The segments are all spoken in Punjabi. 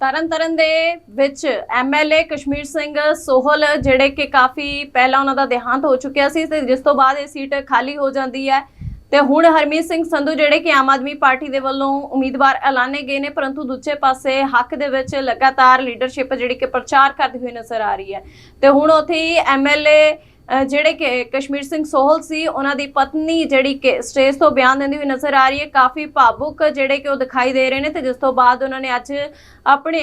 ਤਰਨਤਾਰਨ ਦੇ ਵਿੱਚ ਐਮਐਲਏ ਕਸ਼ਮੀਰ ਸਿੰਘ ਸੋਹਲ ਜਿਹੜੇ ਕਿ ਕਾਫੀ ਪਹਿਲਾਂ ਉਹਨਾਂ ਦਾ ਦੇਹਾਂਤ ਹੋ ਚੁੱਕਿਆ ਸੀ ਤੇ ਜਿਸ ਤੋਂ ਬਾਅਦ ਇਹ ਸੀਟ ਖਾਲੀ ਹੋ ਜਾਂਦੀ ਹੈ। ਤੇ ਹੁਣ ਹਰਮੀਤ ਸਿੰਘ ਸੰਧੂ ਜਿਹੜੇ ਕਿ ਆਮ ਆਦਮੀ ਪਾਰਟੀ ਦੇ ਵੱਲੋਂ ਉਮੀਦਵਾਰ ਐਲਾਨੇ ਗਏ ਨੇ ਪਰੰਤੂ ਦੂਜੇ ਪਾਸੇ ਹੱਕ ਦੇ ਵਿੱਚ ਲਗਾਤਾਰ ਲੀਡਰਸ਼ਿਪ ਜਿਹੜੀ ਕਿ ਪ੍ਰਚਾਰ ਕਰਦੀ ਹੋਈ ਨਜ਼ਰ ਆ ਰਹੀ ਹੈ। ਤੇ ਹੁਣ ਉੱਥੇ ਹੀ ਐਮਐਲਏ ਅ, ਜਿਹੜੇ ਕਿ ਕਸ਼ਮੀਰ ਸਿੰਘ ਸੋਹਲ ਸੀ, ਉਹਨਾਂ ਦੀ ਪਤਨੀ ਜਿਹੜੀ ਕਿ ਸਟੇਜ ਤੋਂ ਬਿਆਨ ਦਿੰਦੀ ਹੋਈ ਨਜ਼ਰ ਆ ਰਹੀ ਹੈ, ਕਾਫੀ ਭਾਵੁਕ ਜਿਹੜੇ ਕਿ ਉਹ ਦਿਖਾਈ ਦੇ ਰਹੇ ਨੇ ਤੇ ਜਿਸ ਤੋਂ ਬਾਅਦ ਉਹਨਾਂ ਨੇ ਅੱਜ ਆਪਣੇ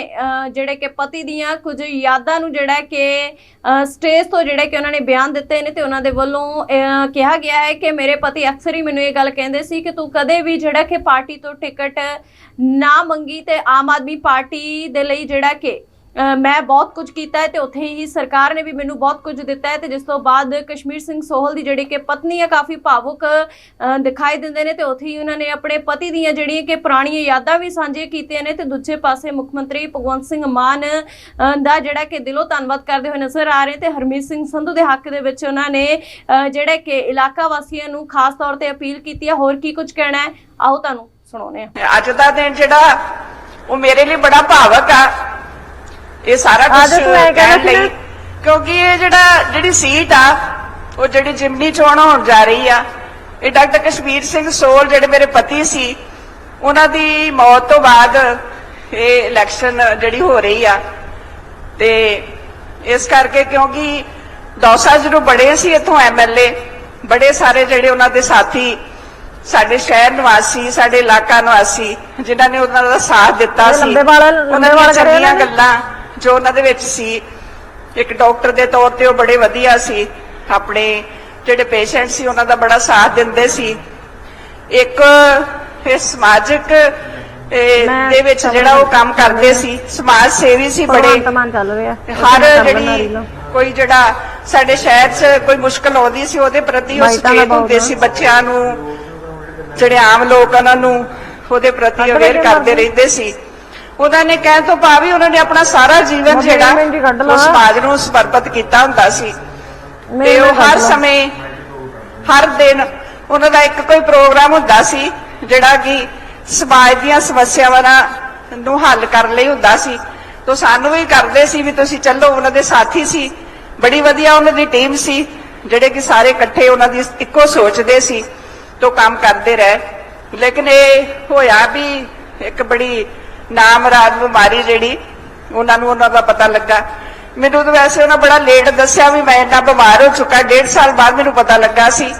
ਜਿਹੜੇ ਕਿ ਪਤੀ ਦੀਆਂ ਕੁਝ ਯਾਦਾਂ ਨੂੰ ਜਿਹੜਾ ਕਿ ਸਟੇਜ ਤੋਂ ਜਿਹੜੇ ਕਿ ਉਹਨਾਂ ਨੇ ਬਿਆਨ ਦਿੱਤੇ ਨੇ ਤੇ ਉਹਨਾਂ ਦੇ ਵੱਲੋਂ ਕਿਹਾ ਗਿਆ ਹੈ ਕਿ ਮੇਰੇ ਪਤੀ ਅਕਸਰ ਹੀ ਮੈਨੂੰ ਇਹ ਗੱਲ ਕਹਿੰਦੇ ਸੀ ਕਿ ਤੂੰ ਕਦੇ ਵੀ ਜਿਹੜਾ ਕਿ ਪਾਰਟੀ ਤੋਂ ਟਿਕਟ ਨਾ ਮੰਗੀ ਤੇ ਆਮ ਆਦਮੀ ਪਾਰਟੀ ਦੇ ਲਈ ਜਿਹੜਾ ਕਿ ਮੈਂ ਬਹੁਤ ਕੁਝ ਕੀਤਾ ਹੈ ਤੇ ਉੱਥੇ ਹੀ ਸਰਕਾਰ ਨੇ ਵੀ ਮੈਨੂੰ ਬਹੁਤ ਕੁਝ ਦਿੱਤਾ ਹੈ ਤੇ ਜਿਸ ਤੋਂ ਬਾਅਦ ਕਸ਼ਮੀਰ ਸਿੰਘ ਸੋਹਲ ਦੀ ਜਿਹੜੀ ਕਿ ਪਤਨੀ ਹੈ ਕਾਫੀ ਭਾਵੁਕ ਦਿਖਾਈ ਦਿੰਦੇ ਨੇ ਤੇ ਉੱਥੇ ਹੀ ਉਹਨਾਂ ਨੇ ਆਪਣੇ ਪਤੀ ਦੀਆਂ ਜਿਹੜੀਆਂ ਕਿ ਪੁਰਾਣੀਆਂ ਯਾਦਾਂ ਵੀ ਸਾਂਝੀਆਂ ਕੀਤੀਆਂ ਨੇ ਤੇ ਦੂਜੇ ਪਾਸੇ ਮੁੱਖ ਮੰਤਰੀ ਭਗਵੰਤ ਸਿੰਘ ਮਾਨ ਦਾ ਜਿਹੜਾ ਕਿ ਦਿਲੋਂ ਧੰਨਵਾਦ ਕਰਦੇ ਹੋਏ ਨਜ਼ਰ ਆ ਰਹੇ ਤੇ ਹਰਮੀਤ ਸਿੰਘ ਸੰਧੂ ਦੇ ਹੱਕ ਦੇ ਵਿੱਚ ਉਹਨਾਂ ਨੇ ਜਿਹੜਾ ਕਿ ਇਲਾਕਾ ਵਾਸੀਆਂ ਨੂੰ ਖਾਸ ਤੌਰ ਤੇ ਅਪੀਲ ਕੀਤੀ ਹੈ ਹੋਰ ਕੀ ਕੁਝ ਕਹਿਣਾ ਹੈ? ਆਓ ਤੁਹਾਨੂੰ ਸੁਣਾਉਂਦੇ ਆ ਅੱਜ ਦਾ ਦਿਨ ਜਿਹੜਾ, ਉਹ ਮੇਰੇ ਲਈ ਬੜਾ ਭਾਵਕ ਆ। ਇਹ ਸਾਰਾ ਕੁਝ ਆਦਤ ਮੈਂ ਕਹਿਣਾ ਕਹਿਣ ਸੀ ਲਈ ਨਾ। ਕਿਉਂਕਿ ਇਹ ਜਿਹੜਾ ਜਿਹੜੀ ਸੀਟ ਆ ਉਹ ਜਿਹੜੀ ਜਿਮਨੀ ਚੋਣ ਹੋਣ ਜਾ ਰਹੀ ਆ ਇਹ ਡਾਕਟਰ ਕਸ਼ਮੀਰ ਸਿੰਘ ਸੋਲ ਜਿਹੜੇ ਮੇਰੇ ਪਤੀ ਸੀ ਉਹਨਾਂ ਦੀ ਮੌਤ ਤੋਂ ਬਾਅਦ ਇਹ ਇਲੈਕਸ਼ਨ ਜਿਹੜੀ ਹੋ ਰਹੀ ਆ ਤੇ ਇਸ ਕਰਕੇ ਕਿਉਂਕਿ ਦੌਸਾ ਜਦੋਂ ਬੜੇ ਸੀ ਇੱਥੋਂ ਐਮਐਲਏ ਬੜੇ ਸਾਰੇ ਜਿਹੜੇ ਉਹਨਾਂ ਦੇ ਸਾਥੀ ਸਾਡੇ ਸ਼ਹਿਰ ਨਿਵਾਸੀ ਸਾਡੇ ਇਲਾਕਾ ਨਿਵਾਸੀ ਜਿਨ੍ਹਾਂ ਨੇ ਉਹਨਾਂ ਦਾ ਸਾਥ ਦਿੱਤਾ ਸੀ ਲੰਬੇ ਵਾਲ- ਲੰਬੇ ਉਹਨਾਂ ਦੀਆਂ ਵਾਲ ਕਰੇ ਚੰਗੀਆਂ ਉਹਨਾਂ ਨੇ। ਗੱਲਾਂ ਜੋ ਉਹਨਾਂ ਦੇ ਵਿੱਚ ਸੀ ਇੱਕ ਡਾਕਟਰ ਦੇ ਤੌਰ ਤੇ ਉਹ ਬੜੇ ਵਧੀਆ ਸੀ ਆਪਣੇ ਜਿਹੜੇ ਪੇਸ਼ੈਂਟ ਸੀ ਉਹਨਾਂ ਦਾ ਬੜਾ ਸਾਥ ਦਿੰਦੇ ਸੀ ਇੱਕ ਇਹ ਸਮਾਜਿਕ ਦੇ ਵਿੱਚ ਜਿਹੜਾ ਉਹ। ਕੰਮ ਕਰਦੇ ਸੀ ਸਮਾਜ ਸੇਵੀ ਸੀ ਬੜੇ ਹਰ ਜਿਹੜੀ। ਕੋਈ ਜਿਹੜਾ ਸਾਡੇ ਸ਼ਹਿਰ 'ਚ ਕੋਈ ਮੁਸ਼ਕਲ ਆਉਂਦੀ ਸੀ ਉਹਦੇ ਪ੍ਰਤੀ ਉਹ ਸੁਚੇਤ ਹੁੰਦੇ ਸੀ ਬੱਚਿਆਂ ਨੂੰ ਜਿਹੜੇ ਆਮ ਲੋਕ ਉਹਨਾਂ ਨੂੰ ਉਹਦੇ ਪ੍ਰਤੀ ਅਵੇਅਰ ਕਰਦੇ ਰਹਿੰਦੇ ਸੀ ਉਹਨਾਂ ਨੇ ਕਹਿਣ ਤੋਂ ਭਾਵੀ ਉਹਨਾਂ ਨੇ ਆਪਣਾ ਸਾਰਾ ਜੀਵਨ ਜਿਹੜਾ ਹੀ ਲਾ। ਸਮਾਜ ਨੂੰ ਸਮਰਪਿਤ ਕੀਤਾ ਹੁੰਦਾ ਸੀ। ਤੇ ਉਹ ਹਰ। ਸਮੇਂ ਹਰ ਦਿਨ ਉਹਨਾਂ ਦਾ ਇੱਕ ਕੋਈ ਪ੍ਰੋਗਰਾਮ ਹੁੰਦਾ ਸੀ ਜਿਹੜਾ ਕਿ ਸਮਾਜ ਦੀਆਂ ਸਮੱਸਿਆਵਾਂ ਨੂੰ ਹੱਲ ਕਰਨ ਲਈ ਹੁੰਦਾ ਸੀ। ਤੋਂ ਸਾਨੂੰ ਵੀ ਕਰਦੇ ਸੀ ਵੀ ਤੁਸੀਂ ਚੱਲੋ ਉਹਨਾਂ ਦੇ ਸਾਥੀ ਸੀ। ਬੜੀ ਵਧੀਆ ਉਹਨਾਂ ਦੀ ਟੀਮ ਸੀ ਜਿਹੜੇ ਕਿ ਸਾਰੇ ਇਕੱਠੇ ਉਹਨਾਂ ਦੀ ਇੱਕੋ ਸੋਚਦੇ ਸੀ। ਤੋਂ ਕੰਮ ਕਰਦੇ ਰਹੇ। ਲੇਕਿਨ ਇਹ ਹੋਇਆ ਵੀ ਇੱਕ ਬੜੀ ਨਾਮਰਾਦ ਬਿਮਾਰੀ ਜਿਹੜੀ, ਉਹਨਾਂ ਨੂੰ ਉਹਨਾਂ ਦਾ ਪਤਾ ਲੱਗਾ। ਮੈਨੂੰ ਤਾਂ ਵੈਸੇ ਉਹਨਾਂ ਬੜਾ ਲੇਟ ਦੱਸਿਆ ਵੀ ਮੈਂ ਇੰਨਾ ਬਿਮਾਰ ਹੋ ਚੁੱਕਾ, ਡੇਢ ਸਾਲ ਬਾਅਦ ਮੈਨੂੰ ਪਤਾ ਲੱਗਾ ਸੀ।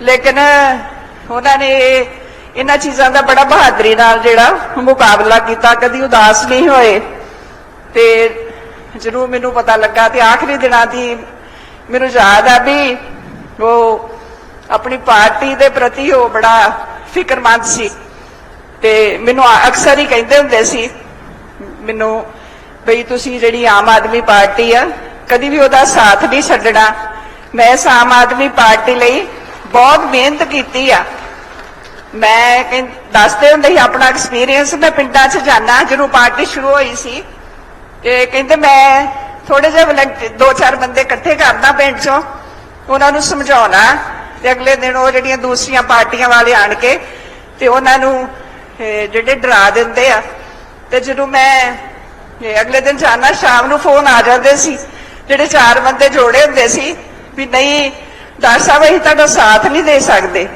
ਲੇਕਿਨ ਉਹਨਾਂ ਨੇ ਇਹਨਾਂ ਚੀਜ਼ਾਂ ਦਾ ਬੜਾ ਬਹਾਦਰੀ ਨਾਲ ਜਿਹੜਾ ਮੁਕਾਬਲਾ ਕੀਤਾ, ਕਦੀ ਉਦਾਸ ਨਹੀਂ ਹੋਏ। ਤੇ ਜਦੋਂ ਮੈਨੂੰ ਪਤਾ ਲੱਗਾ ਤੇ ਆਖਰੀ ਦਿਨਾਂ ਦੀ ਮੈਨੂੰ ਯਾਦ ਆ ਵੀ ਉਹ ਆਪਣੀ ਪਾਰਟੀ ਦੇ ਪ੍ਰਤੀ ਉਹ ਬੜਾ ਫਿਕਰਮੰਦ ਸੀ। ਤੇ ਮੈਨੂੰ ਅਕਸਰ ਹੀ ਕਹਿੰਦੇ ਹੁੰਦੇ ਸੀ, ਮੈਨੂੰ ਬਈ ਤੁਸੀਂ ਜਿਹੜੀ ਆਮ ਆਦਮੀ ਪਾਰਟੀ ਆ, ਕਦੀ ਵੀ ਉਹਦਾ ਸਾਥ ਨਹੀਂ ਛੱਡਣਾ। ਮੈਂ ਇਸ ਆਮ ਆਦਮੀ ਪਾਰਟੀ ਲਈ ਬਹੁਤ ਮਿਹਨਤ ਕੀਤੀ ਆ। ਮੈਂ ਦੱਸਦੇ ਹੁੰਦੇ ਸੀ ਆਪਣਾ ਐਕਸਪੀਰੀਅੰਸ ਮੈਂ ਪਿੰਡਾਂ 'ਚ ਜਾਣਾ ਜਦੋਂ ਪਾਰਟੀ ਸ਼ੁਰੂ ਹੋਈ ਸੀ। ਤੇ ਕਹਿੰਦੇ ਮੈਂ ਥੋੜੇ ਜਿਹੇ ਵਲੰਟ- ਦੋ ਚਾਰ ਬੰਦੇ ਇਕੱਠੇ ਕਰਦਾ ਪਿੰਡ 'ਚੋਂ, ਉਹਨਾਂ ਨੂੰ ਸਮਝਾਉਣਾ ਤੇ ਅਗਲੇ ਦਿਨ ਉਹ ਜਿਹੜੀਆਂ ਦੂਸਰੀਆਂ ਪਾਰਟੀਆਂ ਵਾਲੇ ਆਣ ਕੇ ਤੇ ਉਹਨਾਂ ਨੂੰ ਜਿਹੜੇ ਡਰਾ ਦਿੰਦੇ ਆ, ਤੇ ਜਦੋਂ ਮੈਂ ਅਗਲੇ ਦਿਨ ਜਾਣਾ ਸ਼ਾਮ ਨੂੰ ਫੋਨ ਆ ਜਾਂਦੇ ਸੀ, ਜਿਹੜੇ ਚਾਰ ਬੰਦੇ ਜੋੜੇ ਹੁੰਦੇ ਸੀ, ਵੀ ਨਹੀਂ, ਡਾਕਟਰ ਸਾਹਿਬ, ਅਸੀਂ ਤੁਹਾਡਾ ਸਾਥ ਨਹੀਂ ਦੇ ਸਕਦੇ,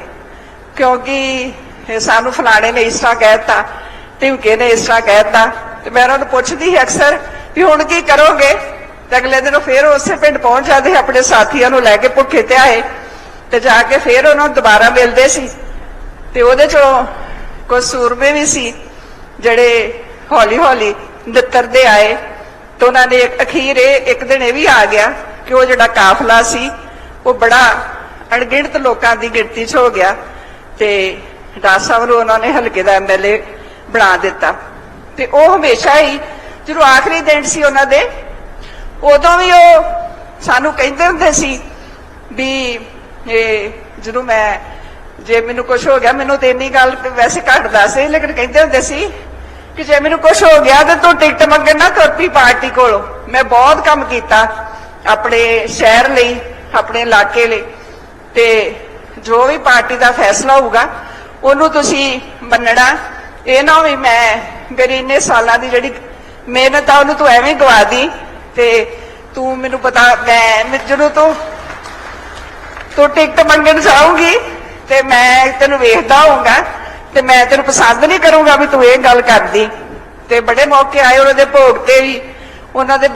ਕਿਉਂਕਿ ਸਾਨੂੰ ਫਲਾਣੇ ਨੇ ਇਸ ਤਰ੍ਹਾਂ ਕਹਿਤਾ ਟਿਮਕੇ ਨੇ ਇਸ ਤਰ੍ਹਾਂ ਕਹਿਤਾ ਤੇ ਮੈਂ ਉਹਨਾਂ ਨੂੰ ਪੁੱਛਦੀ ਸੀ ਅਕਸਰ, ਵੀ ਹੁਣ ਕੀ ਕਰੋਗੇ? ਤੇ ਅਗਲੇ ਦਿਨ ਉਹ ਫੇਰ ਉਸੇ ਪਿੰਡ ਪਹੁੰਚ ਜਾਂਦੇ ਸੀ ਆਪਣੇ ਸਾਥੀਆਂ ਨੂੰ ਲੈ ਕੇ ਭੁੱਖੇ ਤੇ ਆਏ, ਤੇ ਜਾ ਕੇ ਫੇਰ ਉਹਨਾਂ ਨੂੰ ਦੁਬਾਰਾ ਮਿਲਦੇ ਸੀ, ਤੇ ਉਹਦੇ ਚੋਂ ਕੁਝ ਸੂਰਮੇ ਵੀ ਸੀ, ਜਿਹੜੇ ਹੌਲੀ ਹੌਲੀ ਨਿੱਤਰਦੇ ਆਏ ਤੇ ਉਹਨਾਂ ਨੇ ਅਖੀਰ ਇਹ ਇੱਕ ਦਿਨ ਇਹ ਵੀ ਆ ਗਿਆ ਕਿ ਉਹ ਜਿਹੜਾ ਕਾਫਲਾ ਸੀ, ਉਹ ਬੜਾ ਅਣਗਿਣਤ ਲੋਕਾਂ ਦੀ ਗਿਣਤੀ 'ਚ ਹੋ ਗਿਆ ਤੇ ਡਾਕਟਰ ਸਾਹਿਬ ਨੂੰ ਉਹਨਾਂ ਨੇ ਹਲਕੇ ਦਾ ਐਮਐਲਏ ਬਣਾ ਦਿੱਤਾ। ਤੇ ਉਹ ਹਮੇਸ਼ਾ ਹੀ ਜਦੋਂ ਆਖਰੀ ਦਿਨ ਸੀ ਉਹਨਾਂ ਦੇ, ਉਦੋਂ ਵੀ ਉਹ ਸਾਨੂੰ ਕਹਿੰਦੇ ਹੁੰਦੇ ਸੀ ਵੀ ਇਹ ਜਦੋਂ ਮੈਂ ਜੇ ਮੈਨੂੰ ਕੁਝ ਹੋ ਗਿਆ, ਮੈਨੂੰ ਤੇ ਇੰਨੀ ਗੱਲ ਵੈਸੇ ਘੱਟ ਦੱਸੇ ਲੇਕਿਨ ਕਹਿੰਦੇ ਹੁੰਦੇ ਸੀ ਕਿ ਜੇ ਮੈਨੂੰ ਕੁਝ ਹੋ ਗਿਆ ਤੇ ਤੂੰ ਟਿਕਟ ਮੰਗਣ ਨਾ ਤੁਰ ਪਾਰਟੀ ਕੋਲੋਂ। ਮੈਂ ਬਹੁਤ ਕੰਮ ਕੀਤਾ ਆਪਣੇ ਸ਼ਹਿਰ ਲਈ, ਆਪਣੇ ਇਲਾਕੇ ਲਈ। ਤੇ ਜੋ ਵੀ ਪਾਰਟੀ ਦਾ ਫੈਸਲਾ ਹੋਊਗਾ, ਉਹਨੂੰ ਤੁਸੀਂ ਮੰਨਣਾ। ਇਹ ਨਾ ਵੀ ਮੈਂ ਮੇਰੀ ਇੰਨੇ ਸਾਲਾਂ ਦੀ ਜਿਹੜੀ ਮਿਹਨਤ ਆ, ਉਹਨੂੰ ਤੂੰ ਐਵੇਂ ਗਵਾ ਦੀ ਤੇ ਤੂੰ ਮੈਨੂੰ ਪਤਾ, ਮੈਂ ਮੈਂ ਜਦੋਂ ਤੂੰ ਤੂੰ ਟਿਕਟ ਮੰਗਣ ਜਾਊਂਗੀ ਤੇ ਮੈਂ ਤੈਨੂੰ ਵੇਖਦਾ ਹੋਊਗਾ ਤੇ ਮੈਂ ਤੈਨੂੰ ਪਸੰਦ ਨਹੀਂ ਕਰੂੰਗਾ ਵੀ ਤੂੰ ਇਹ ਗੱਲ ਕਰਦੀ। ਤੇ ਬੜੇ ਮੌਕੇ ਆਏ ਉਹਨਾਂ ਦੇ ਭੋਗ ਤੇ ਵੀ ਉਹਨਾਂ ਦੇ